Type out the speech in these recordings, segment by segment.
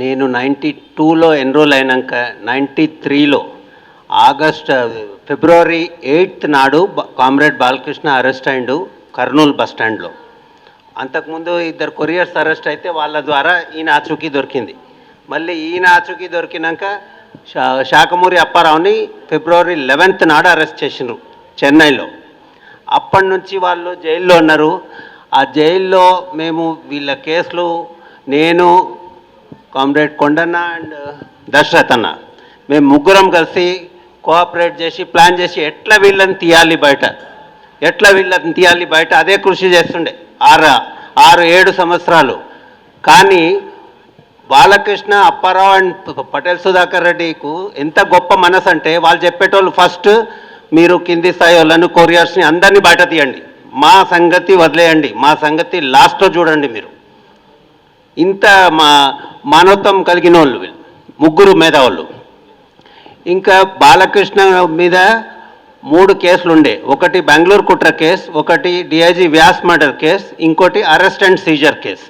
నేను నైంటీ టూలో ఎన్రోల్ అయినాక నైంటీ త్రీలో ఆగస్ట్ ఫిబ్రవరి ఎయిత్ నాడు కామ్రేడ్ బాలకృష్ణ అరెస్ట్ అయిండు కర్నూలు బస్ స్టాండ్లో. అంతకుముందు ఇద్దరు కొరియర్స్ అరెస్ట్ అయితే వాళ్ళ ద్వారా ఈయన ఆచూకీ దొరికింది. మళ్ళీ ఈయన ఆచూకీ దొరికినాక శా శాఖమూరి అప్పారావుని ఫిబ్రవరి లెవెన్త్ నాడు అరెస్ట్ చేసినారు చెన్నైలో. అప్పటి నుంచి వాళ్ళు జైల్లో ఉన్నారు. ఆ జైల్లో మేము వీళ్ళ కేసులు నేను comrade Kondanna and uh, Dashrath అన్న మేము ముగ్గురం కలిసి కోఆపరేట్ చేసి ప్లాన్ చేసి ఎట్లా వీళ్ళని తీయాలి బయట? ఎట్లా వీళ్ళని తీయాలి బయట? అదే కృషి చేస్తుండే. ఆరు ఆరు ఏడు సంవత్సరాలు. కానీ బాలకృష్ణ అప్పారావు అండ్ పటేల్ సుధాకర్ రెడ్డికు ఎంత గొప్ప మనసు అంటే వాళ్ళు చెప్పేటోళ్ళు ఫస్ట్ మీరు కింది స్థాయి వాళ్ళను కొరియర్స్ని అందరినీ బయట తీయండి. మా సంగతి వదిలేయండి. మా సంగతి లాస్ట్లో చూడండి మీరు. ఇంత మా మానవత్వం కలిగిన వాళ్ళు ముగ్గురు మేధావులు. ఇంకా బాలకృష్ణ మీద మూడు కేసులు ఉండే. ఒకటి బెంగళూరు కుట్ర కేస్ ఒకటి డిఐజీ వ్యాస్ మర్డర్ కేస్ ఇంకోటి అరెస్ట్ అండ్ సీజర్ కేస్.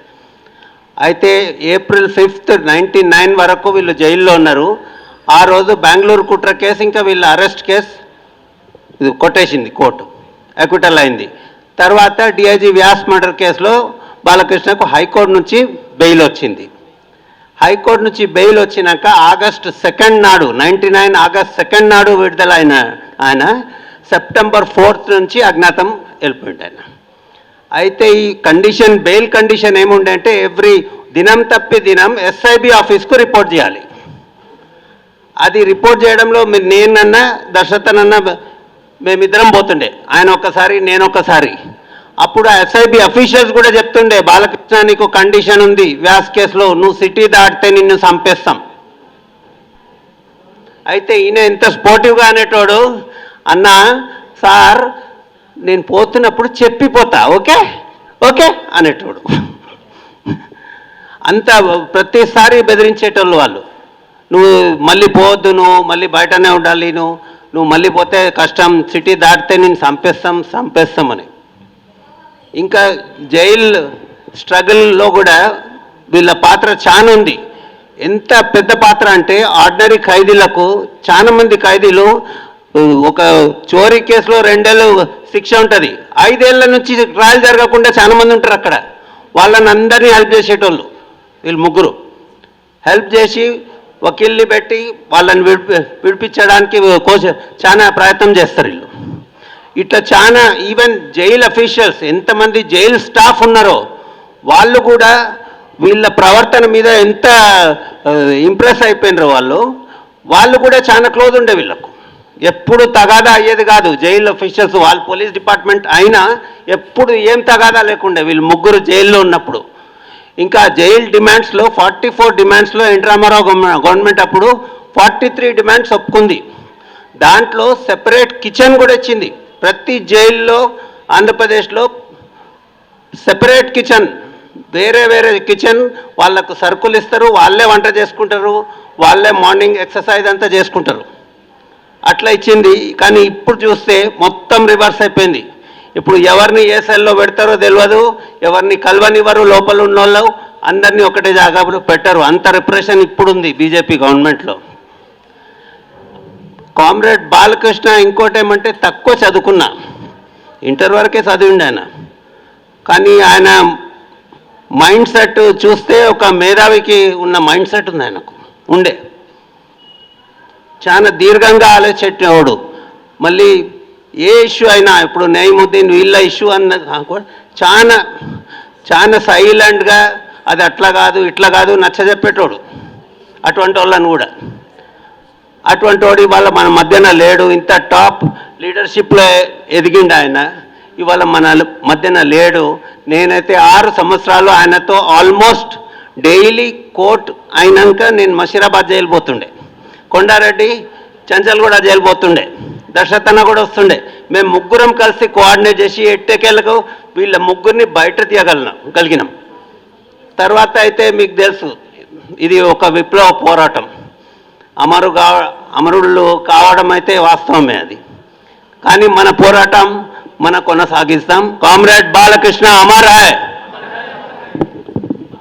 అయితే ఏప్రిల్ ఫిఫ్త్ నైంటీ నైన్ వరకు వీళ్ళు జైల్లో ఉన్నారు. ఆ రోజు బెంగళూరు కుట్ర కేసు ఇంకా వీళ్ళ అరెస్ట్ కేసు ఇది కొట్టేసింది కోర్టు ఎక్విటల్ అయింది. తర్వాత డిఐజీ వ్యాస్ మర్డర్ కేసులో బాలకృష్ణకు హైకోర్టు నుంచి బెయిల్ వచ్చింది. హైకోర్టు నుంచి బెయిల్ వచ్చినాక ఆగస్ట్ సెకండ్ నాడు నైంటీ నైన్ ఆగస్ట్ సెకండ్ నాడు విడుదల అయిన ఆయన సెప్టెంబర్ ఫోర్త్ నుంచి అజ్ఞాతం వెళ్ళిపోయింది ఆయన అయితే ఈ కండిషన్ బెయిల్ కండిషన్ ఏముండే అంటే ఎవ్రీ దినం తప్పి దినం ఎస్ఐబి ఆఫీస్కు రిపోర్ట్ చేయాలి. అది రిపోర్ట్ చేయడంలో మీ- నేనన్నా దర్శతనన్నా మేమిద్దరం పోతుండే. ఆయన ఒక్కసారి నేను ఒక్కసారి. అప్పుడు ఎస్ఐబి అఫీషియల్స్ కూడా చెప్తుండే బాలకృష్ణ నీకు కండిషన్ ఉంది వ్యాస్ కేసులో నువ్వు సిటీ దాటితే నిన్ను చంపేస్తాం. అయితే ఈయన ఎంత స్పోర్టివ్గా అనేటోడు అన్న సార్ నేను పోతున్నప్పుడు చెప్పిపోతా ఓకే? ఓకే? అనేటోడు. అంత ప్రతిసారి బెదిరించేటోళ్ళు వాళ్ళు. నువ్వు మళ్ళీ పోవద్దు నువ్వు మళ్ళీ బయటనే ఉండాలి నువ్వు నువ్వు మళ్ళీ పోతే కష్టం సిటీ దాటితే నేను చంపేస్తాం చంపేస్తామని. ఇంకా జైల్ స్ట్రగుల్లో కూడా వీళ్ళ పాత్ర చాలా ఉంది. ఎంత పెద్ద పాత్ర అంటే ఆర్డినరీ ఖైదీలకు చాలా మంది ఖైదీలు ఒక చోరీ కేసులో రెండేళ్ళు శిక్ష ఉంటుంది. ఐదేళ్ళ నుంచి ట్రయల్ జరగకుండా చాలా మంది ఉంటారు అక్కడ. వాళ్ళని అందరినీ హెల్ప్ చేసేటోళ్ళు వీళ్ళు ముగ్గురు. హెల్ప్ చేసి వకీల్ని పెట్టి వాళ్ళని విడిపి విడిపించడానికి కోస చాలా ప్రయత్నం చేస్తారు వీళ్ళు. ఇట్లా చాలా ఈవెన్ జైల్ అఫీషియల్స్ ఎంతమంది జైల్ స్టాఫ్ ఉన్నారో వాళ్ళు కూడా వీళ్ళ ప్రవర్తన మీద ఎంత ఇంప్రెస్ అయిపోయినారు వాళ్ళు వాళ్ళు కూడా చాలా క్లోజ్ ఉండే వీళ్ళకు. ఎప్పుడు తగాదా అయ్యేది కాదు. జైల్ అఫీషియల్స్ వాళ్ళ పోలీస్ డిపార్ట్మెంట్ అయినా ఎప్పుడు ఏం తగాదా లేకుండే. వీళ్ళు ముగ్గురు జైల్లో ఉన్నప్పుడు. ఇంకా జైల్ డిమాండ్స్లో ఫార్టీ ఫోర్ డిమాండ్స్లో ఎన్. రామారావు గవర్న- గవర్నమెంట్ అప్పుడు ఫార్టీ త్రీ డిమాండ్స్ ఒప్పుకుంది. దాంట్లో సెపరేట్ కిచెన్ కూడా ఇచ్చింది. ప్రతి జైల్లో ఆంధ్రప్రదేశ్లో సెపరేట్ కిచెన్ వేరే వేరే కిచెన్ వాళ్ళకు సరుకులు ఇస్తారు వాళ్ళే వంట చేసుకుంటారు వాళ్ళే మార్నింగ్ ఎక్సర్సైజ్ అంతా చేసుకుంటారు. అట్లా ఇచ్చింది కానీ ఇప్పుడు చూస్తే మొత్తం రివర్స్ అయిపోయింది. ఇప్పుడు ఎవరిని ఏ సెల్లో పెడతారో తెలియదు ఎవరిని కలవనివ్వరు లోపల ఉన్న వాళ్ళు అందరినీ ఒకటే జాగాలో పెట్టరు. అంత రిప్రెషన్ ఇప్పుడు ఉంది బీజేపీ గవర్నమెంట్లో కామ్రేడ్ బాలకృష్ణ ఇంకోటేమంటే తక్కువ చదువుకున్నా. ఇంటర్ వరకే చదివిండి ఆయన. కానీ ఆయన మైండ్ సెట్ చూస్తే ఒక మేధావికి ఉన్న మైండ్ సెట్ ఉంది ఆయనకు. ఉండే. చాలా దీర్ఘంగా ఆలోచించేవాడు. మళ్ళీ ఏ ఇష్యూ అయినా ఇప్పుడు నయముద్దీన్ వీళ్ళ ఇష్యూ అన్న కూడా చాలా చాలా సైలెంట్గా అది అట్లా కాదు ఇట్లా కాదు నచ్చజెప్పేటోడు. అటువంటి వాళ్ళని కూడా. అటువంటి వాడు ఇవాళ మన మధ్యన లేడు. ఇంత టాప్ లీడర్షిప్లో ఎదిగిండు ఆయన. ఇవాళ మన మధ్యన లేడు. నేనైతే ఆరు సంవత్సరాలు ఆయనతో ఆల్మోస్ట్ డైలీ కోర్ట్ అయినాక నేను మషీరాబాద్ జైలు పోతుండే. కొండారెడ్డి చంచల్ కూడా జైలు పోతుండే. దశరథన కూడా వస్తుండే. మేము ముగ్గురం కలిసి కోఆర్డినేట్ చేసి ఎట్టకేలకు వీళ్ళ ముగ్గురిని బయట తీయగలిగినాం కలిగినాం. తర్వాత అయితే మీకు తెలుసు ఇది ఒక విప్లవ పోరాటం. అమరు కావ అమరులు కావడం అయితే వాస్తవమే అది. కానీ మన పోరాటం మన కొనసాగిస్తాం. కామ్రేడ్ బాలకృష్ణ అమర్ హై!